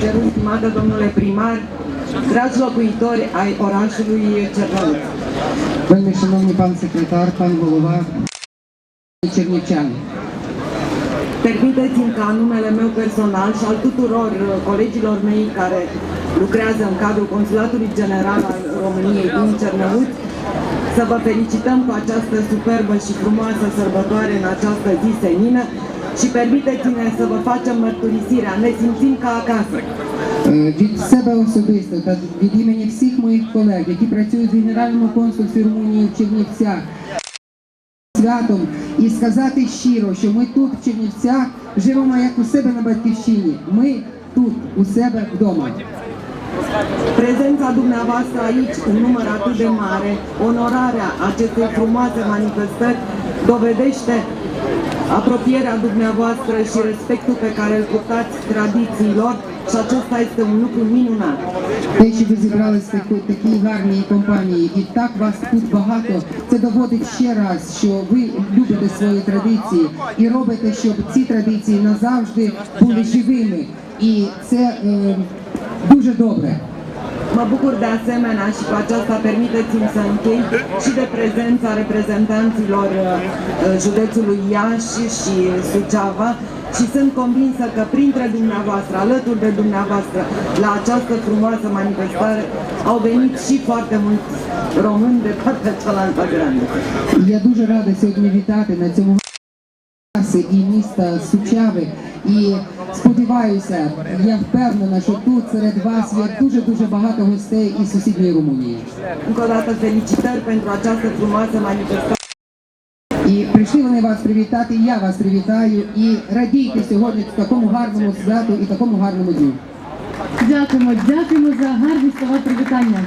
Cerul, stimată domnule primar, dragi locuitori ai orașului Cervăluț. Domnule și domnul pan secretar, pan Golova, Cernicean. Permiteți-mi ca numele meu personal și al tuturor uh, colegilor mei care lucrează în cadrul Consulatului General al României din Cernăuți, să vă felicităm cu această superbă și frumoasă sărbătoare în această zi senină, și permiteți-ne să vă facem mărturisirea. Ne simțim ca acasă. Від себе особисто та від імені всіх моїх колег, які працюють в Генеральному консульстві Румунії в Чернівцях, святом і сказати щиро, що ми тут, в Чернівцях, живемо як у себе на батьківщині. Ми тут, у себе вдома. Prezența dumneavoastră aici, în număr atât de mare, onorarea acestei frumoase manifestări, dovedește apropierea dumneavoastră și respectul pe care îl purtați tradițiilor și acesta este un lucru minunat. Те, що ви зібрались в такій гарній компанії, і так вас тут багато, це доводить ще раз, що ви любите свої традиції і робите, щоб ці традиції назавжди були живими. І це е, дуже добре. Mă bucur de asemenea și cu aceasta permiteți-mi să închei și de prezența reprezentanților uh, uh, județului Iași și Suceava și sunt convinsă că printre dumneavoastră, alături de dumneavoastră, la această frumoasă manifestare au venit și foarte mulți români de partea cealaltă graniță. Я дуже рада сьогодні вітати на цьому часі і міста Сучави. І сподіваюся, я впевнена, що тут серед вас є дуже дуже багато гостей із сусідньої Румунії. І прийшли вони вас привітати, і я вас привітаю. І радійте сьогодні в такому гарному святу і такому гарному дню. Дякуємо, дякуємо за гарні слова привітання.